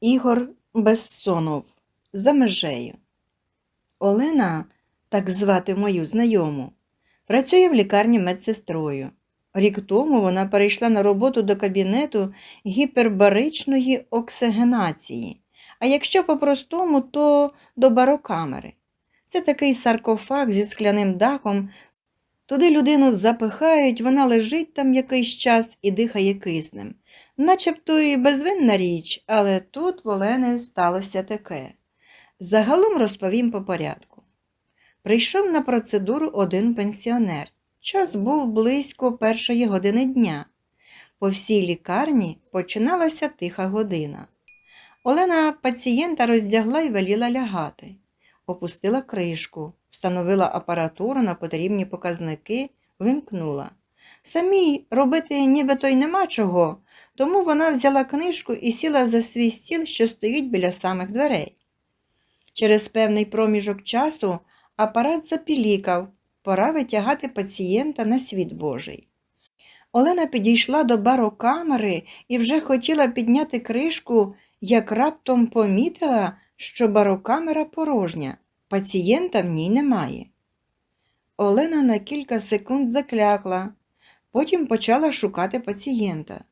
Ігор Безсонов за межею. Олена, так звати мою знайому, працює в лікарні медсестрою. Рік тому вона перейшла на роботу до кабінету гіпербаричної оксигенації, а якщо по-простому, то до барокамери. Це такий саркофаг зі скляним дахом. Туди людину запихають, вона лежить там якийсь час і дихає киснем. Начебто і безвинна річ, але тут в Олени сталося таке. Загалом розповім по порядку. Прийшов на процедуру один пенсіонер. Час був близько першої години дня. По всій лікарні починалася тиха година. Олена пацієнта роздягла і веліла лягати, опустила кришку, встановила апаратуру на потрібні показники, вимкнула. Самій робити нібито й нема чого, тому вона взяла книжку і сіла за свій стіл, що стоїть біля самих дверей. Через певний проміжок часу апарат запілікав, пора витягати пацієнта на світ Божий. Олена підійшла до барокамери і вже хотіла підняти кришку, як раптом помітила, що барокамера порожня, пацієнта в ній немає. Олена на кілька секунд заклякла, потім почала шукати пацієнта.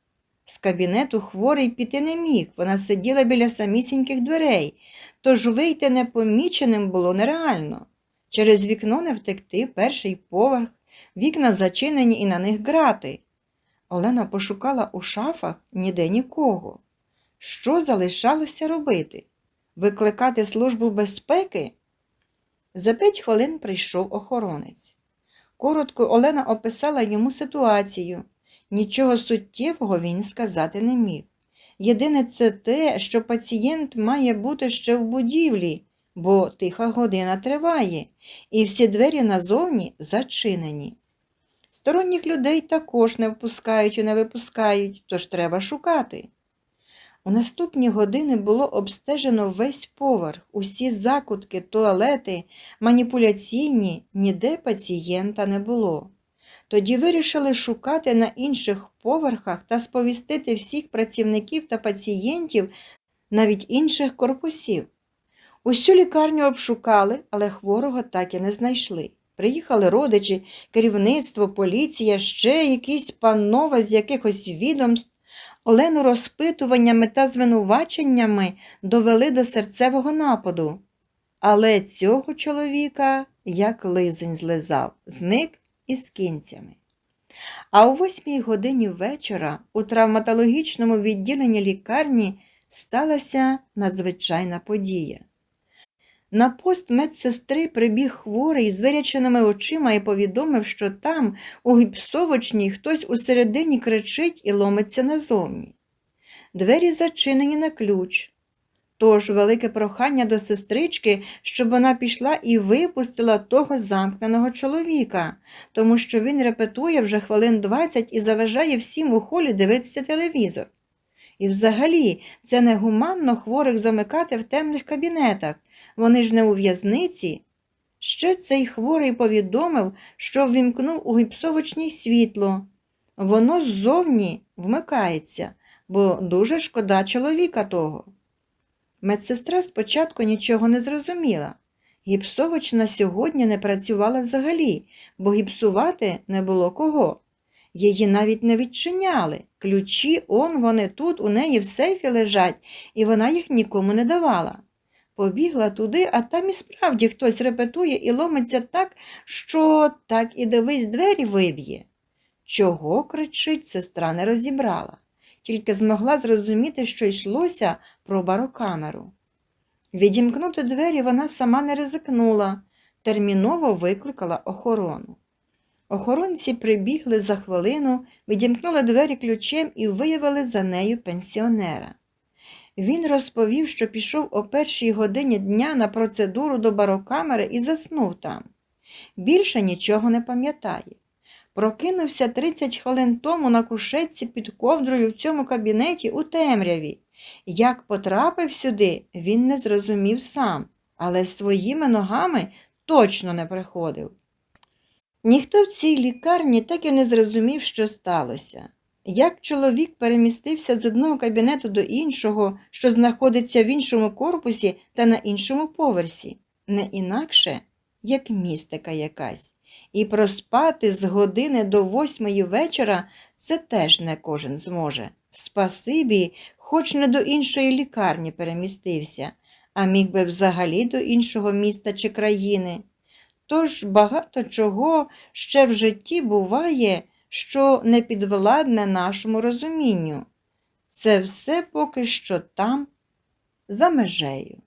З кабінету хворий піти не міг, вона сиділа біля самісіньких дверей, тож вийти непоміченим було нереально. Через вікно не втекти перший поверх, вікна зачинені і на них грати. Олена пошукала у шафах ніде нікого. Що залишалося робити? Викликати службу безпеки? За п'ять хвилин прийшов охоронець. Коротко Олена описала йому ситуацію. Нічого суттєвого він сказати не міг. Єдине це те, що пацієнт має бути ще в будівлі, бо тиха година триває, і всі двері назовні зачинені. Сторонніх людей також не впускають і не випускають, тож треба шукати. У наступні години було обстежено весь поверх, усі закутки, туалети, маніпуляційні, ніде пацієнта не було. Тоді вирішили шукати на інших поверхах та сповістити всіх працівників та пацієнтів, навіть інших корпусів. Усю лікарню обшукали, але хворого так і не знайшли. Приїхали родичі, керівництво, поліція, ще якісь панова з якихось відомств. Олену розпитуваннями та звинуваченнями довели до серцевого нападу. Але цього чоловіка, як лизень злизав, зник із кінцями. А о восьмій годині вечора у травматологічному відділенні лікарні сталася надзвичайна подія. На пост медсестри прибіг хворий з виряченими очима і повідомив, що там, у гіпсовочній, хтось усередині кричить і ломиться назовні. Двері зачинені на ключ. Тож велике прохання до сестрички, щоб вона пішла і випустила того замкненого чоловіка, тому що він репетує вже хвилин двадцять і заважає всім у холі дивитися телевізор. І взагалі це негуманно хворих замикати в темних кабінетах, вони ж не у в'язниці. Ще цей хворий повідомив, що ввімкнув у гіпсовочній світло. Воно ззовні вмикається, бо дуже шкода чоловіка того. Медсестра спочатку нічого не зрозуміла. Гіпсовочна сьогодні не працювала взагалі, бо гіпсувати не було кого. Її навіть не відчиняли. Ключі, он вони тут, у неї в сейфі лежать, і вона їх нікому не давала. Побігла туди, а там і справді хтось репетує і ломиться так, що так і дивись двері виб'є. Чого кричить, сестра не розібрала, тільки змогла зрозуміти, що йшлося про барокамеру. Відімкнути двері вона сама не ризикнула, терміново викликала охорону. Охоронці прибігли за хвилину, відімкнули двері ключем і виявили за нею пенсіонера. Він розповів, що пішов о першій годині дня на процедуру до барокамери і заснув там. Більше нічого не пам'ятає. Прокинувся 30 хвилин тому на кушетці під ковдрою в цьому кабінеті у темряві. Як потрапив сюди, він не зрозумів сам, але своїми ногами точно не приходив. Ніхто в цій лікарні так і не зрозумів, що сталося. Як чоловік перемістився з одного кабінету до іншого, що знаходиться в іншому корпусі та на іншому поверсі, не інакше, як містика якась. І проспати з години до восьмої вечора це теж не кожен зможе. Спасибі, хоч не до іншої лікарні перемістився, а міг би взагалі до іншого міста чи країни. Тож багато чого ще в житті буває, що не підвладне нашому розумінню. Це все поки що там, за межею.